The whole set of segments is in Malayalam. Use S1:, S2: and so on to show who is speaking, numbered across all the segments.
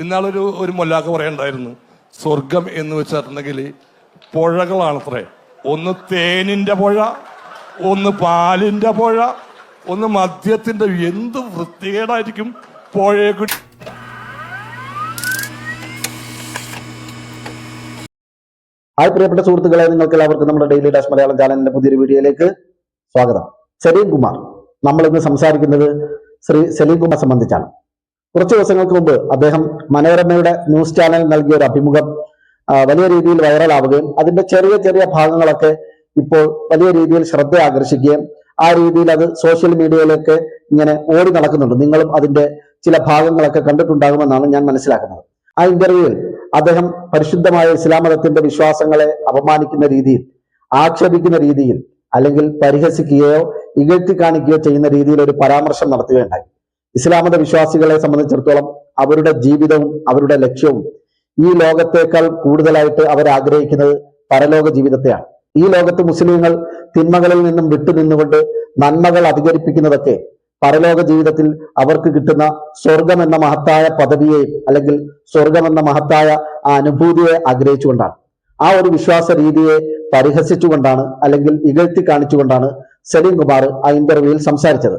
S1: ഇന്നാളൊരു ഒരു മൊല്ലാക്ക പറയണ്ടായിരുന്നു. സ്വർഗം എന്ന് വെച്ചിട്ടുണ്ടെങ്കിൽ പുഴകളാണത്രേ. ഒന്ന് തേനിന്റെ പുഴ ഒന്ന് പാലിന്റെ പുഴ ഒന്ന് മദ്യത്തിന്റെ എന്ത് വൃത്തികേടായിരിക്കും പുഴയെ കുട്ടി
S2: ഹായ് പ്രിയപ്പെട്ട സുഹൃത്തുക്കളെ നിങ്ങൾക്ക് എല്ലാവർക്കും നമ്മുടെ ഡെയിലി ഡാഷ് മലയാളം ചാനലിന്റെ പുതിയൊരു വീഡിയോയിലേക്ക് സ്വാഗതം. സലീം കുമാർ. നമ്മൾ ഇന്ന് സംസാരിക്കുന്നത് ശ്രീ സലീം കുമാർ സംബന്ധിച്ചാണ്. കുറച്ച് ദിവസങ്ങൾക്ക് മുമ്പ് അദ്ദേഹം മനോരമയുടെ ന്യൂസ് ചാനൽ നൽകിയ ഒരു അഭിമുഖം വലിയ രീതിയിൽ വൈറലാവുകയും അതിന്റെ ചെറിയ ചെറിയ ഭാഗങ്ങളൊക്കെ ഇപ്പോൾ വലിയ രീതിയിൽ ശ്രദ്ധ ആകർഷിക്കുകയും ആ രീതിയിൽ അത് സോഷ്യൽ മീഡിയയിലേക്ക് ഇങ്ങനെ ഓടി നടക്കുന്നുണ്ട്. നിങ്ങളും അതിന്റെ ചില ഭാഗങ്ങളൊക്കെ കണ്ടിട്ടുണ്ടാകുമെന്നാണ് ഞാൻ മനസ്സിലാക്കുന്നത്. ആ ഇന്റർവ്യൂവിൽ അദ്ദേഹം പരിശുദ്ധമായ ഇസ്ലാം മതത്തിന്റെ വിശ്വാസങ്ങളെ അപമാനിക്കുന്ന രീതിയിൽ ആക്ഷേപിക്കുന്ന രീതിയിൽ അല്ലെങ്കിൽ പരിഹസിക്കുകയോ ഇകഴ്ത്തി കാണിക്കുകയോ ചെയ്യുന്ന രീതിയിൽ ഒരു പരാമർശം നടത്തുകയുണ്ടായി. ഇസ്ലാം മത വിശ്വാസികളെ സംബന്ധിച്ചിടത്തോളം അവരുടെ ജീവിതവും അവരുടെ ലക്ഷ്യവും ഈ ലോകത്തേക്കാൾ കൂടുതലായിട്ട് അവർ ആഗ്രഹിക്കുന്നത് പരലോക ജീവിതത്തെയാണ്. ഈ ലോകത്ത് മുസ്ലിങ്ങൾ തിന്മകളിൽ നിന്നും വിട്ടുനിന്നുകൊണ്ട് നന്മകൾ അധികരിപ്പിക്കുന്നതൊക്കെ പരലോക ജീവിതത്തിൽ അവർക്ക് കിട്ടുന്ന സ്വർഗം എന്ന മഹത്തായ പദവിയെയും അല്ലെങ്കിൽ സ്വർഗം എന്ന മഹത്തായ ആ അനുഭൂതിയെ ആഗ്രഹിച്ചുകൊണ്ടാണ്. ആ ഒരു വിശ്വാസ രീതിയെ പരിഹസിച്ചുകൊണ്ടാണ് അല്ലെങ്കിൽ ഇകഴ്ത്തി കാണിച്ചുകൊണ്ടാണ് സലീം കുമാർ ആ ഇന്റർവ്യൂവിൽ സംസാരിച്ചത്.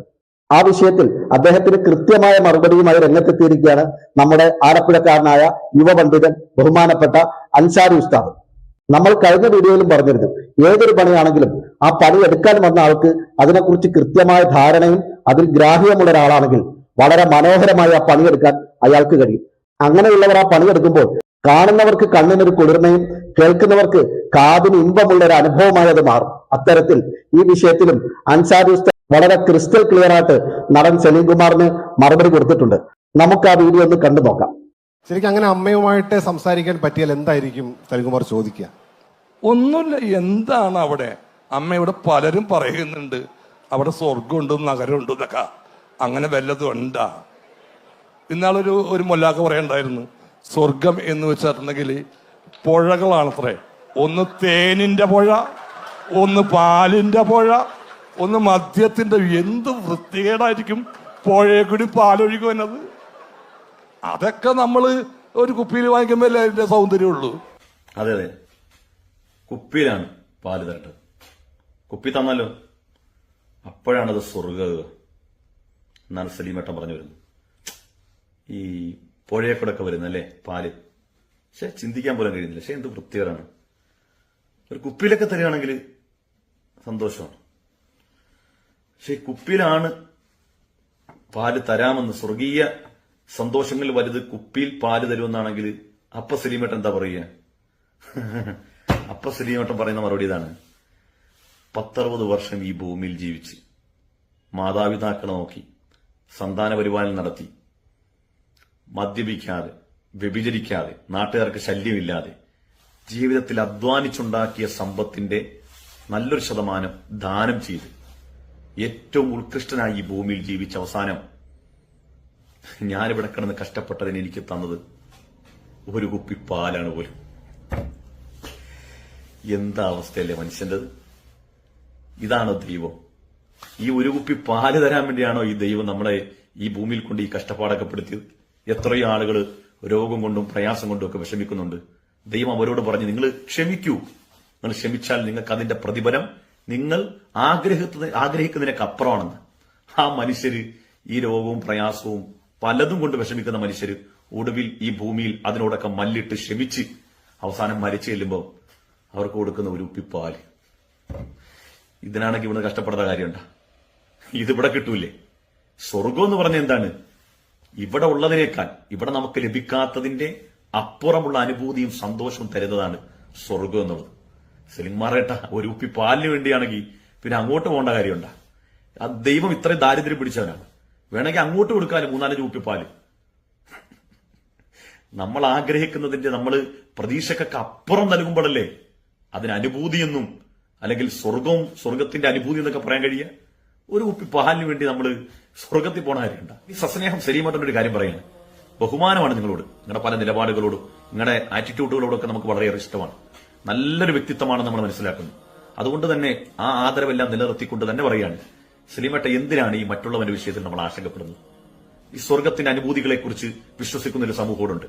S2: ആ വിഷയത്തിൽ അദ്ദേഹത്തിന് കൃത്യമായ മറുപടിയുമായി രംഗത്തെത്തിയിരിക്കുകയാണ് നമ്മുടെ ആലപ്പുഴക്കാരനായ യുവപണ്ഡിതൻ ബഹുമാനപ്പെട്ട അൻസാരി ഉസ്താദ്. നമ്മൾ കഴിഞ്ഞ വീഡിയോയിലും പറഞ്ഞിരുന്നു ഏതൊരു പണിയാണെങ്കിലും ആ പണി എടുക്കാൻ വന്ന ആൾക്ക് അതിനെക്കുറിച്ച് കൃത്യമായ ധാരണയും അതിൽ ഗ്രാഹ്യമുള്ള ഒരാളാണെങ്കിൽ വളരെ മനോഹരമായി ആ പണിയെടുക്കാൻ അയാൾക്ക് കഴിയും. അങ്ങനെയുള്ളവർ ആ പണിയെടുക്കുമ്പോൾ കാണുന്നവർക്ക് കണ്ണിനൊരു കുളിർമയും കേൾക്കുന്നവർക്ക് കാതിന് ഇമ്പമുള്ള ഒരു അനുഭവമായി അത് മാറും. അത്തരത്തിൽ ഈ വിഷയത്തിലും അൻസാരി വളരെ ക്രിസ്റ്റൽ ക്ലിയർ ആയിട്ട് നടൻ സെലീം കുമാറിന് മറുപടി കൊടുത്തിട്ടുണ്ട്. നമുക്ക് ആ വീഡിയോ ഒന്ന് കണ്ടു നോക്കാം.
S3: ശരിക്കും അങ്ങനെ അമ്മയുമായിട്ട് സംസാരിക്കാൻ പറ്റിയാൽ എന്തായിരിക്കും സെലീംകുമാർ ചോദിക്കുക?
S1: ഒന്നുമില്ല എന്താണ് അവിടെ? അമ്മ ഇവിടെ പലരും പറയുന്നുണ്ട് അവിടെ സ്വർഗമുണ്ട് നഗരമുണ്ട് എന്നൊക്കെ. അങ്ങനെ വല്ലതും ഉണ്ടാ? ഇന്നാളൊരു ഒരു മൊല്ലാക്ക പറയണ്ടായിരുന്നു സ്വർഗം എന്ന് വെച്ചിട്ടുണ്ടെങ്കിൽ പുഴകളാണത്രേ. ഒന്ന് തേനിന്റെ പുഴ ഒന്ന് പാലിന്റെ പുഴ ഒന്ന് മദ്യത്തിന്റെ എന്ത് വൃത്തികേടായിരിക്കും? പുഴയെ കൂടി പാലൊഴുകി അതൊക്കെ നമ്മൾ ഒരു കുപ്പിയിൽ വാങ്ങിക്കുമ്പോൾ അതിന്റെ സൗന്ദര്യമുള്ളൂ.
S4: അതെ അതെ. കുപ്പിയിലാണ് പാൽ തരട്ടത് കുപ്പി തന്നാലോ? അപ്പോഴാണത് സ്വർഗക എന്നാണ് സലീമേട്ടം പറഞ്ഞു വരുന്നത്. ഈ പുഴയെ കൂടെ ഒക്കെ വരുന്നല്ലേ പാൽ? പക്ഷെ ചിന്തിക്കാൻ പോലും കഴിയുന്നില്ല. പക്ഷെ എന്ത് വൃത്തികേടാണ്. ഒരു കുപ്പിയിലൊക്കെ തരികയാണെങ്കിൽ സന്തോഷമാണ്. പക്ഷെ കുപ്പിലാണ് പാൽ തരാമെന്ന് സ്വർഗീയ സന്തോഷങ്ങൾ വലുത് കുപ്പിയിൽ പാൽ തരുമെന്നാണെങ്കിൽ അപ്പ സലീമേട്ടൻ എന്താ പറയുക? അപ്പ സലീമേട്ടൻ പറയുന്ന മറുപടി ഇതാണ്. പത്തറുപത് വർഷം ഈ ഭൂമിയിൽ ജീവിച്ച് മാതാപിതാക്കളെ നോക്കി സന്താന പരിപാലനം നടത്തി മദ്യപിക്കാതെ വ്യഭിചരിക്കാതെ നാട്ടുകാർക്ക് ശല്യമില്ലാതെ ജീവിതത്തിൽ അധ്വാനിച്ചുണ്ടാക്കിയ സമ്പത്തിന്റെ നല്ലൊരു ശതമാനം ദാനം ചെയ്ത് ഏറ്റവും ഉത്കൃഷ്ടനായി ഈ ഭൂമിയിൽ ജീവിച്ച അവസാനം ഞാനിവിടെ കിടന്ന് കഷ്ടപ്പെട്ടതിന് എനിക്ക് തന്നത് ഒരു കുപ്പി പാലാണ് പോലും. എന്താ അവസ്ഥയല്ലേ മനുഷ്യന്റെത്? ഇതാണോ ദൈവം? ഈ ഒരു കുപ്പി പാൽ തരാൻ വേണ്ടിയാണോ ഈ ദൈവം നമ്മളെ ഈ ഭൂമിയിൽ കൊണ്ട് ഈ കഷ്ടപ്പാടൊക്കെ പെടുത്തിയത്? എത്രയോ ആളുകൾ രോഗം കൊണ്ടും പ്രയാസം കൊണ്ടും ഒക്കെ വിഷമിക്കുന്നുണ്ട്. ദൈവം അവരോട് പറഞ്ഞു നിങ്ങൾ ക്ഷമിക്കൂ. നിങ്ങൾ ക്ഷമിച്ചാൽ നിങ്ങൾക്ക് അതിന്റെ പ്രതിഫലം നിങ്ങൾ ആഗ്രഹിക്കുന്ന ആഗ്രഹിക്കുന്നതിനൊക്കെ ആ മനുഷ്യര് ഈ രോഗവും പ്രയാസവും പലതും കൊണ്ട് വിഷമിക്കുന്ന മനുഷ്യര് ഒടുവിൽ ഈ ഭൂമിയിൽ അതിനോടൊക്കെ മല്ലിട്ട് ക്ഷമിച്ച് അവസാനം മരിച്ചു ചെല്ലുമ്പോൾ അവർക്ക് കൊടുക്കുന്ന ഒരു ഉപ്പിപ്പാൽ ഇതിനാണെങ്കിൽ ഇവിടെ കഷ്ടപ്പെടുന്ന കാര്യമുണ്ട? ഇതിവിടെ കിട്ടൂലേ. സ്വർഗം എന്ന് പറഞ്ഞ എന്താണ്? ഇവിടെ ഉള്ളതിനേക്കാൾ ഇവിടെ നമുക്ക് ലഭിക്കാത്തതിന്റെ അപ്പുറമുള്ള അനുഭൂതിയും സന്തോഷവും തരുന്നതാണ് സ്വർഗം എന്നുള്ളത്. സിലിംമാറേട്ട ഒരു ഉപ്പി പാലിന് വേണ്ടിയാണെങ്കിൽ പിന്നെ അങ്ങോട്ട് പോകേണ്ട കാര്യമുണ്ട. ആ ദൈവം ഇത്രയും ദാരിദ്ര്യം പിടിച്ചവനാണ്. വേണമെങ്കിൽ അങ്ങോട്ട് കൊടുക്കാനും മൂന്നാലഞ്ച് കുപ്പിപ്പാൽ നമ്മൾ ആഗ്രഹിക്കുന്നതിന്റെ നമ്മൾ പ്രതീക്ഷക്കൊക്കെ അപ്പുറം നൽകുമ്പോഴല്ലേ അതിന് അനുഭൂതിയെന്നും അല്ലെങ്കിൽ സ്വർഗവും സ്വർഗത്തിന്റെ അനുഭൂതി എന്നൊക്കെ പറയാൻ കഴിയുക. ഒരു കുപ്പി പാലിന് വേണ്ടി നമ്മൾ സ്വർഗത്തിൽ പോണ കാര്യമുണ്ട ഈ സസ്നേഹം സലീമട്ടന്റെ ഒരു കാര്യം പറയുന്നത് ബഹുമാനമാണ് നിങ്ങളോട്. നിങ്ങളുടെ പല നിലപാടുകളോടും നിങ്ങളുടെ ആറ്റിറ്റ്യൂഡുകളോടൊക്കെ നമുക്ക് വളരെയേറെ ഇഷ്ടമാണ്. നല്ലൊരു വ്യക്തിത്വമാണ് നമ്മൾ മനസ്സിലാക്കുന്നത് അതുകൊണ്ട് തന്നെ ആ ആദരവെല്ലാം നിലനിർത്തിക്കൊണ്ട് തന്നെ പറയുകയാണ് സലീമട്ട എന്തിനാണ് ഈ മറ്റുള്ളവന്റെ വിഷയത്തിൽ നമ്മൾ ആശങ്കപ്പെടുന്നത്? ഈ സ്വർഗത്തിന്റെ അനുഭൂതികളെക്കുറിച്ച് വിശ്വസിക്കുന്ന ഒരു സമൂഹമുണ്ട്.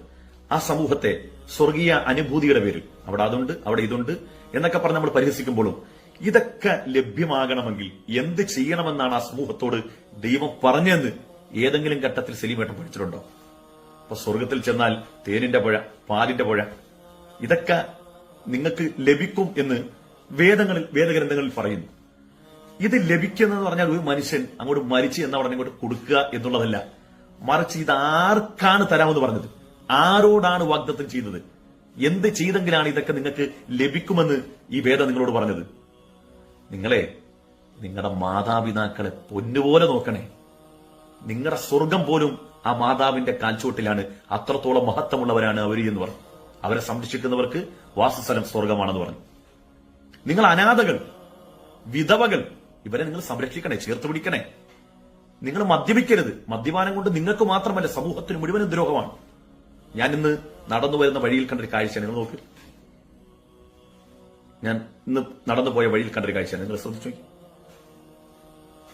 S4: ആ സമൂഹത്തെ സ്വർഗീയ അനുഭൂതിയുടെ പേരിൽ അവിടെ അതുണ്ട് അവിടെ ഇതുണ്ട് എന്നൊക്കെ പറഞ്ഞ് നമ്മൾ പരിഹസിക്കുമ്പോഴും ഇതൊക്കെ ലഭ്യമാകണമെങ്കിൽ എന്ത് ചെയ്യണമെന്നാണ് ആ സമൂഹത്തോട് ദൈവം പറഞ്ഞെന്ന് ഏതെങ്കിലും ഘട്ടത്തിൽ സെലിമേട്ടം പഠിച്ചിട്ടുണ്ടോ? അപ്പൊ സ്വർഗത്തിൽ ചെന്നാൽ തേനിന്റെ പുഴ പാലിന്റെ പുഴ ഇതൊക്കെ നിങ്ങൾക്ക് ലഭിക്കും എന്ന് വേദങ്ങളിൽ വേദഗ്രന്ഥങ്ങളിൽ പറയുന്നു. ഇത് ലഭിക്കുന്നതെന്ന് പറഞ്ഞാൽ ഒരു മനുഷ്യൻ അങ്ങോട്ട് മരിച്ചു എന്ന ഉടനെ ഇങ്ങോട്ട് കൊടുക്കുക എന്നുള്ളതല്ല. മറിച്ച് ഇത് ആർക്കാണ് തരാമെന്ന് പറഞ്ഞത്? ആരോടാണ് വാഗ്ദത്തം ചെയ്തത്? എന്ത് ചെയ്തെങ്കിലാണ് ഇതൊക്കെ നിങ്ങൾക്ക് ലഭിക്കുമെന്ന് ഈ വേദം നിങ്ങളോട് പറഞ്ഞത്? നിങ്ങളെ നിങ്ങളുടെ മാതാപിതാക്കളെ പൊന്നുപോലെ നോക്കണേ. നിങ്ങളുടെ സ്വർഗം പോലും ആ മാതാവിന്റെ കാൽച്ചോട്ടിലാണ്. അത്രത്തോളം മഹത്വമുള്ളവരാണ് അവർ എന്ന് പറഞ്ഞു. അവരെ സംരക്ഷിക്കുന്നവർക്ക് വാസസ്ഥലം സ്വർഗമാണെന്ന് പറഞ്ഞു. നിങ്ങൾ അനാഥകൾ വിധവകൾ ഇവരെ നിങ്ങൾ സംരക്ഷിക്കണേ ചേർത്ത് പിടിക്കണേ. നിങ്ങൾ മദ്യപിക്കരുത്. മദ്യപാനം കൊണ്ട് നിങ്ങൾക്ക് മാത്രമല്ല സമൂഹത്തിന് മുഴുവനും ദ്രോഹമാണ്. ഞാൻ ഇന്ന് നടന്നു വരുന്ന വഴിയിൽ കണ്ടൊരു കാഴ്ച നിങ്ങൾ നോക്ക്. ഞാൻ ഇന്ന് നടന്നു പോയ വഴിയിൽ കണ്ടൊരു കാഴ്ച നിങ്ങൾ ശ്രദ്ധിച്ചു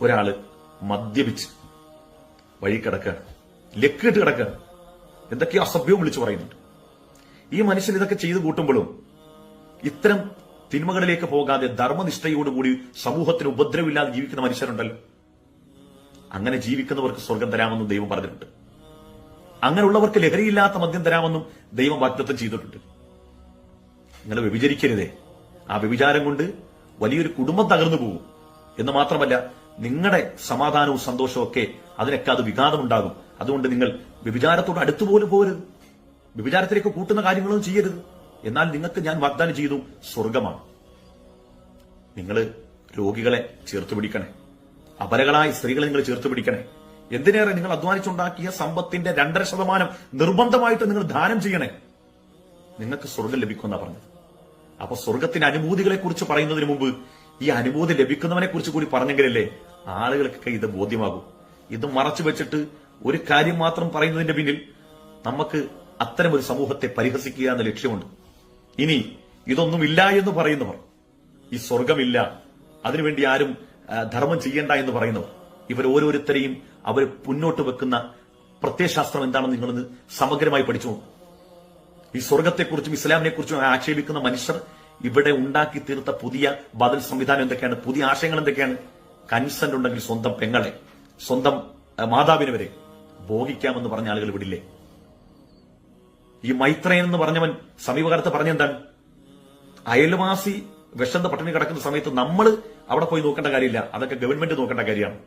S4: ഒരാൾ മദ്യപിച്ച് വഴി കിടക്കുകയാണ്. ലക്കിട്ട് കിടക്കുകയാണ്. എന്തൊക്കെയോ അസഭ്യവും വിളിച്ചു പറയുന്നുണ്ട്. ഈ മനുഷ്യൻ ഇതൊക്കെ ചെയ്തു കൂട്ടുമ്പോഴും ഇത്തരം തിന്മകളിലേക്ക് പോകാതെ ധർമ്മനിഷ്ഠയോടുകൂടി സമൂഹത്തിന് ഉപദ്രവമില്ലാതെ ജീവിക്കുന്ന മനുഷ്യരുണ്ടല്ലോ. അങ്ങനെ ജീവിക്കുന്നവർക്ക് സ്വർഗം തരാമെന്നും ദൈവം പറഞ്ഞിട്ടുണ്ട്. അങ്ങനെയുള്ളവർക്ക് ലഹരിയില്ലാത്ത മദ്യം തരാമെന്നും ദൈവം വാഗ്ദത്തം ചെയ്തിട്ടുണ്ട്. നിങ്ങൾ വ്യഭിചരിക്കരുതേ. ആ വ്യഭിചാരം കൊണ്ട് വലിയൊരു കുടുംബം തകർന്നു പോകും. എന്ന് മാത്രമല്ല നിങ്ങളുടെ സമാധാനവും സന്തോഷവും ഒക്കെ അതിനൊക്കെ അത് വിഘാതമുണ്ടാകും. അതുകൊണ്ട് നിങ്ങൾ വ്യഭിചാരത്തോട് അടുത്തുപോലും പോകരുത്. വ്യഭിചാരത്തിലേക്ക് കൂട്ടുന്ന കാര്യങ്ങളൊന്നും ചെയ്യരുത്. എന്നാൽ നിങ്ങൾക്ക് ഞാൻ വാഗ്ദാനം ചെയ്തു സ്വർഗമാണ്. നിങ്ങൾ രോഗികളെ ചേർത്ത് പിടിക്കണേ. അപരകളായ സ്ത്രീകളെ നിങ്ങൾ ചേർത്ത് പിടിക്കണേ. എന്തിനേറെ നിങ്ങൾ അധ്വാനിച്ചുണ്ടാക്കിയ സമ്പത്തിന്റെ രണ്ടര ശതമാനം നിർബന്ധമായിട്ട് നിങ്ങൾ ദാനം ചെയ്യണേ? നിങ്ങൾക്ക് സ്വർഗം ലഭിക്കുമെന്നാ പറഞ്ഞത്. അപ്പൊ സ്വർഗത്തിന്റെ അനുഭൂതികളെ കുറിച്ച് പറയുന്നതിന് മുമ്പ് ഈ അനുഭൂതി ലഭിക്കുന്നവനെ കുറിച്ച് കൂടി പറഞ്ഞെങ്കിലല്ലേ ആളുകൾക്ക് ഇത് ബോധ്യമാകും. ഇത് മറച്ചു വെച്ചിട്ട് ഒരു കാര്യം മാത്രം പറയുന്നതിന്റെ പിന്നിൽ നമുക്ക് അത്തരം ഒരു സമൂഹത്തെ പരിഹസിക്കുക എന്ന ലക്ഷ്യമുണ്ട്. ഇനി ഇതൊന്നുമില്ല എന്ന് പറയുന്നവർ ഈ സ്വർഗമില്ല അതിനുവേണ്ടി ആരും ധർമ്മം ചെയ്യേണ്ട എന്ന് പറയുന്നവർ ഇവർ ഓരോരുത്തരെയും അവർ മുന്നോട്ട് വെക്കുന്ന പ്രത്യയശാസ്ത്രം എന്താണെന്ന് നിങ്ങളൊന്ന് സമഗ്രമായി പഠിച്ചു ഈ സ്വർഗത്തെക്കുറിച്ചും ഇസ്ലാമിനെ കുറിച്ചും ആക്ഷേപിക്കുന്ന മനുഷ്യർ ഇവിടെ ഉണ്ടാക്കി തീർത്ത പുതിയ ബദൽ സംവിധാനം എന്തൊക്കെയാണ് പുതിയ ആശയങ്ങൾ എന്തൊക്കെയാണ്? കൺസെന്റ് ഉണ്ടെങ്കിൽ സ്വന്തം പെങ്ങളെ സ്വന്തം മാതാവിനെ വരെ ഭോഗിക്കാമെന്ന് പറഞ്ഞ ആളുകൾ വിടില്ലേ ഈ മൈത്രയൻ എന്ന് പറഞ്ഞവൻ സമീപകാലത്ത് പറഞ്ഞെന്താണ്? അയൽവാസി വിഷന്ത പട്ടിണി കിടക്കുന്ന സമയത്ത് നമ്മൾ അവിടെ പോയി നോക്കേണ്ട കാര്യമില്ല. അതൊക്കെ ഗവൺമെന്റ് നോക്കേണ്ട കാര്യമാണ്.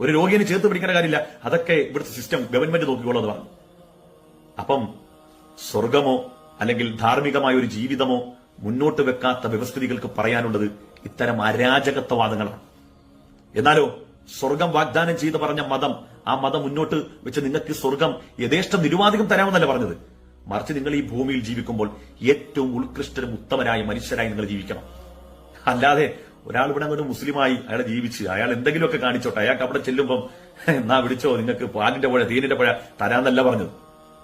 S4: ഒരു രോഗിയെ ചേർത്ത് പിടിക്കേണ്ട കാര്യമില്ല. അതൊക്കെ ഇവിടുത്തെ സിസ്റ്റം ഗവൺമെന്റ് നോക്കിക്കോളൂ എന്ന് പറഞ്ഞു അപ്പം സ്വർഗമോ അല്ലെങ്കിൽ ധാർമ്മികമായ ഒരു ജീവിതമോ മുന്നോട്ട് വെക്കാത്ത വ്യവസ്ഥിതികൾക്ക് പറയാനുള്ളത് ഇത്തരം അരാജകത്വവാദങ്ങളാണ്. എന്നാലോ സ്വർഗം വാഗ്ദാനം ചെയ്ത് പറഞ്ഞ മതം ആ മതം മുന്നോട്ട് വെച്ച് നിങ്ങൾക്ക് സ്വർഗം യഥേഷ്ടം നിരുവാധികം തരാമെന്നല്ല പറഞ്ഞത്? മറിച്ച് നിങ്ങൾ ഈ ഭൂമിയിൽ ജീവിക്കുമ്പോൾ ഏറ്റവും ഉത്കൃഷ്ടരും ഉത്തമരായ മനുഷ്യരായി നിങ്ങൾ ജീവിക്കണം. അല്ലാതെ ഒരാൾ ഇവിടെ അങ്ങോട്ട് മുസ്ലിമായി അയാളെ ജീവിച്ച് അയാൾ എന്തെങ്കിലുമൊക്കെ കാണിച്ചോട്ടെ. അയാൾക്ക് അവിടെ ചെല്ലുമ്പം എന്നാ വിളിച്ചോ? നിങ്ങൾക്ക് പാലിന്റെ പുഴ തേനിന്റെ പുഴ തരാന്നല്ല പറഞ്ഞത്.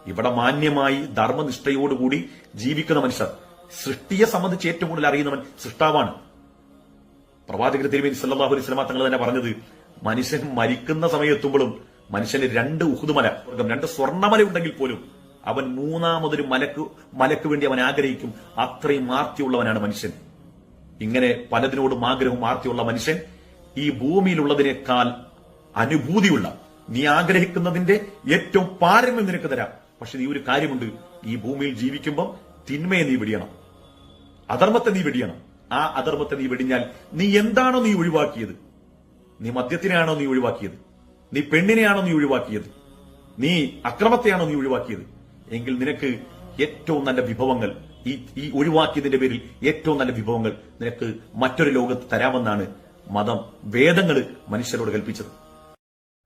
S4: ഇവിടെ മാന്യമായി ധർമ്മനിഷ്ഠയോടുകൂടി ജീവിക്കുന്ന മനുഷ്യർ സൃഷ്ടിയെ സംബന്ധിച്ച് ഏറ്റവും കൂടുതൽ അറിയുന്നവൻ സൃഷ്ടാവാണ്. പ്രവാചകർ തിരുമേനി സല്ലാഹു അലൈഹി തങ്ങൾ തന്നെ പറഞ്ഞത് മനുഷ്യൻ മരിക്കുന്ന സമയത്തുമ്പോഴും മനുഷ്യന് രണ്ട് ഉഹുദുമല രണ്ട് സ്വർണമല ഉണ്ടെങ്കിൽ പോലും അവൻ മൂന്നാമതൊരു മലക്ക് മലക്ക് വേണ്ടി അവൻ ആഗ്രഹിക്കും. അത്രയും ആർത്തിയുള്ളവനാണ് മനുഷ്യൻ. ഇങ്ങനെ പലതിനോടും ആഗ്രഹവും ആർത്തിയുള്ള മനുഷ്യൻ ഈ ഭൂമിയിലുള്ളതിനേക്കാൾ അനുഭൂതിയുള്ള നീ ആഗ്രഹിക്കുന്നതിന്റെ ഏറ്റവും പാരമ്യം നിനക്ക് തരാം. പക്ഷെ നീ ഒരു കാര്യമുണ്ട്. ഈ ഭൂമിയിൽ ജീവിക്കുമ്പോൾ തിന്മയെ നീ വെടിയണം. അധർമ്മത്തെ നീ വെടിയണം. ആ അധർമ്മത്തെ നീ വെടിഞ്ഞാൽ നീ എന്താണോ നീ ഒഴിവാക്കിയത്? നീ മദ്യത്തിനെയാണോ നീ ഒഴിവാക്കിയത്? നീ പെണ്ണിനെയാണോ നീ ഒഴിവാക്കിയത്? നീ അക്രമത്തെയാണോ നീ ഒഴിവാക്കിയത്? എങ്കിൽ നിനക്ക് ഏറ്റവും നല്ല വിഭവങ്ങൾ ഈ ഈ ഒഴിവാക്കിയതിന്റെ പേരിൽ ഏറ്റവും നല്ല വിഭവങ്ങൾ നിനക്ക് മറ്റൊരു ലോകത്ത് തരാമെന്നാണ് മതം വേദങ്ങൾ മനുഷ്യരോട് കൽപ്പിച്ചത്.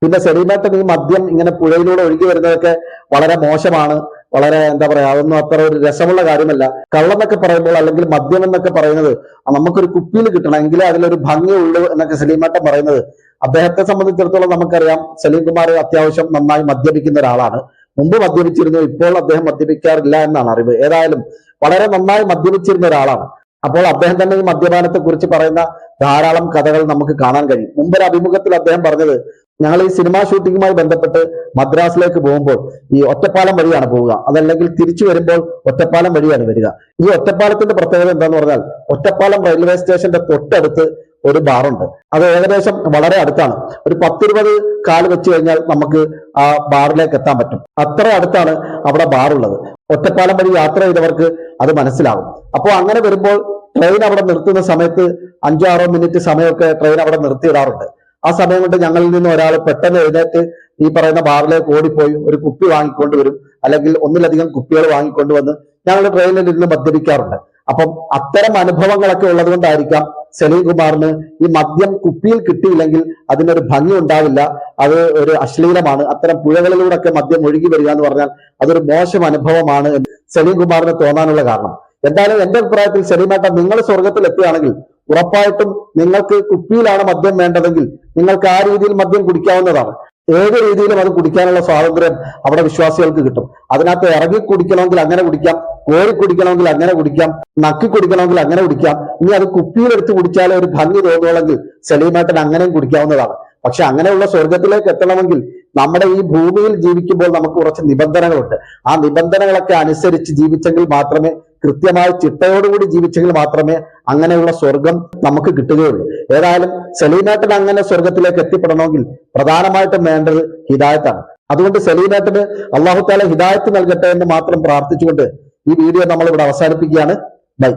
S2: പിന്നെ ശരീരത്തിൽ ഈ മദ്യം ഇങ്ങനെ പുഴയിലൂടെ ഒഴുകി വരുന്നതൊക്കെ വളരെ മോശമാണ്. വളരെ എന്താ പറയാ അതൊന്നും അത്ര ഒരു രസമുള്ള കാര്യമല്ല. കള്ളെന്നൊക്കെ പറയുമ്പോൾ അല്ലെങ്കിൽ മദ്യം എന്നൊക്കെ പറയുന്നത് നമുക്കൊരു കുപ്പിയിൽ കിട്ടണം എങ്കിലേ അതിലൊരു ഭംഗിയുള്ളൂ എന്നൊക്കെ സലീമേട്ടൻ പറയുന്നത്. അദ്ദേഹത്തെ സംബന്ധിച്ചിടത്തോളം നമുക്കറിയാം സലീം കുമാർ അത്യാവശ്യം നന്നായി മദ്യപിക്കുന്ന ഒരാളാണ്. മുമ്പ് മദ്യപിച്ചിരുന്നു ഇപ്പോൾ അദ്ദേഹം മദ്യപിക്കാറില്ല എന്നാണ് അറിവ്. ഏതായാലും വളരെ നന്നായി മദ്യപിച്ചിരുന്ന ഒരാളാണ്. അപ്പോൾ അദ്ദേഹം തന്നെ ഈ മദ്യപാനത്തെ കുറിച്ച് പറയുന്ന ധാരാളം കഥകൾ നമുക്ക് കാണാൻ കഴിയും. മുമ്പൊരു അഭിമുഖത്തിൽ അദ്ദേഹം പറഞ്ഞത് ഞങ്ങൾ ഈ സിനിമാ ഷൂട്ടിങ്ങുമായി ബന്ധപ്പെട്ട് മദ്രാസിലേക്ക് പോകുമ്പോൾ ഈ ഒറ്റപ്പാലം വഴിയാണ് പോവുക. അതല്ലെങ്കിൽ തിരിച്ചു വരുമ്പോൾ ഒറ്റപ്പാലം വഴിയാണ് വരിക. ഈ ഒറ്റപ്പാലത്തിന്റെ പ്രത്യേകത എന്താന്ന് പറഞ്ഞാൽ ഒറ്റപ്പാലം റെയിൽവേ സ്റ്റേഷന്റെ തൊട്ടടുത്ത് ഒരു ബാറുണ്ട്. അത് ഏകദേശം വളരെ അടുത്താണ്. ഒരു പത്തിരുപത് കാൽ വെച്ച് കഴിഞ്ഞാൽ നമുക്ക് ആ ബാറിലേക്ക് എത്താൻ പറ്റും. അത്ര അടുത്താണ് അവിടെ ബാറുള്ളത് ഒറ്റപ്പാലം വഴി യാത്ര ചെയ്തവർക്ക് അത് മനസ്സിലാകും അപ്പോൾ അങ്ങനെ വരുമ്പോൾ ട്രെയിൻ അവിടെ നിർത്തുന്ന സമയത്ത് അഞ്ചാറോ മിനിറ്റ് സമയമൊക്കെ ട്രെയിൻ അവിടെ നിർത്തിയിടാറുണ്ട്. ആ സമയം കൊണ്ട് ഞങ്ങളിൽ നിന്ന് ഒരാൾ പെട്ടെന്ന് എഴുന്നേറ്റ് ഈ പറയുന്ന ബാറിലേക്ക് ഓടിപ്പോയി ഒരു കുപ്പി വാങ്ങിക്കൊണ്ട് വരും. അല്ലെങ്കിൽ ഒന്നിലധികം കുപ്പികൾ വാങ്ങിക്കൊണ്ട് വന്ന് ഞങ്ങൾ ട്രെയിനിൽ ഇരുന്ന് മദ്യപിക്കാറുണ്ട്. അപ്പം അത്തരം അനുഭവങ്ങളൊക്കെ ഉള്ളത് കൊണ്ടായിരിക്കാം സലീം കുമാറിന് ഈ മദ്യം കുപ്പിയിൽ കിട്ടിയില്ലെങ്കിൽ അതിനൊരു ഭംഗി ഉണ്ടാവില്ല. അത് ഒരു അശ്ലീലമാണ്. അത്തരം പുഴകളിലൂടെ ഒക്കെ മദ്യം ഒഴുകി വരിക എന്ന് പറഞ്ഞാൽ അതൊരു മോശം അനുഭവമാണ് എന്ന് സലീം കുമാറിന് തോന്നാനുള്ള കാരണം. എന്തായാലും എന്റെ അഭിപ്രായത്തിൽ സലീമേട്ട നിങ്ങൾ സ്വർഗത്തിൽ എത്തുകയാണെങ്കിൽ ഉറപ്പായിട്ടും നിങ്ങൾക്ക് കുപ്പിയിലാണ് മദ്യം വേണ്ടതെങ്കിൽ നിങ്ങൾക്ക് ആ രീതിയിൽ മദ്യം കുടിക്കാവുന്നതാണ്. ഏത് രീതിയിലും അത് കുടിക്കാനുള്ള സ്വാതന്ത്ര്യം അവിടെ വിശ്വാസികൾക്ക് കിട്ടും. അതിനകത്ത് ഇറങ്ങി കുടിക്കണമെങ്കിൽ അങ്ങനെ കുടിക്കാം. കോരി കുടിക്കണമെങ്കിൽ അങ്ങനെ കുടിക്കാം നക്കി കുടിക്കണമെങ്കിൽ അങ്ങനെ കുടിക്കാം. ഇനി അത് കുപ്പിയിലെടുത്ത് കുടിച്ചാലേ ഒരു ഭംഗി തോന്നുകയാണെങ്കിൽ സലീമേട്ടൻ അങ്ങനെയും കുടിക്കാവുന്നതാണ്. പക്ഷെ അങ്ങനെയുള്ള സ്വർഗത്തിലേക്ക് എത്തണമെങ്കിൽ നമ്മുടെ ഈ ഭൂമിയിൽ ജീവിക്കുമ്പോൾ നമുക്ക് കുറച്ച് നിബന്ധനകളുണ്ട്. ആ നിബന്ധനകളൊക്കെ അനുസരിച്ച് ജീവിച്ചെങ്കിൽ മാത്രമേ കൃത്യമായി ചിട്ടയോടുകൂടി ജീവിച്ചെങ്കിൽ മാത്രമേ അങ്ങനെയുള്ള സ്വർഗം നമുക്ക് കിട്ടുകയുള്ളൂ. ഏതായാലും സലീമേട്ടൻ അങ്ങനെ സ്വർഗത്തിലേക്ക് എത്തിപ്പെടണമെങ്കിൽ പ്രധാനമായിട്ടും വേണ്ടത് ഹിദായത്താണ്. അതുകൊണ്ട് സലീമേട്ടന് അള്ളാഹു താല ഹിദായത്ത് നൽകട്ടെ എന്ന് മാത്രം പ്രാർത്ഥിച്ചുകൊണ്ട് ഈ വീഡിയോ നമ്മൾ ഇവിടെ അവസാനിപ്പിക്കുകയാണ്. ബൈ.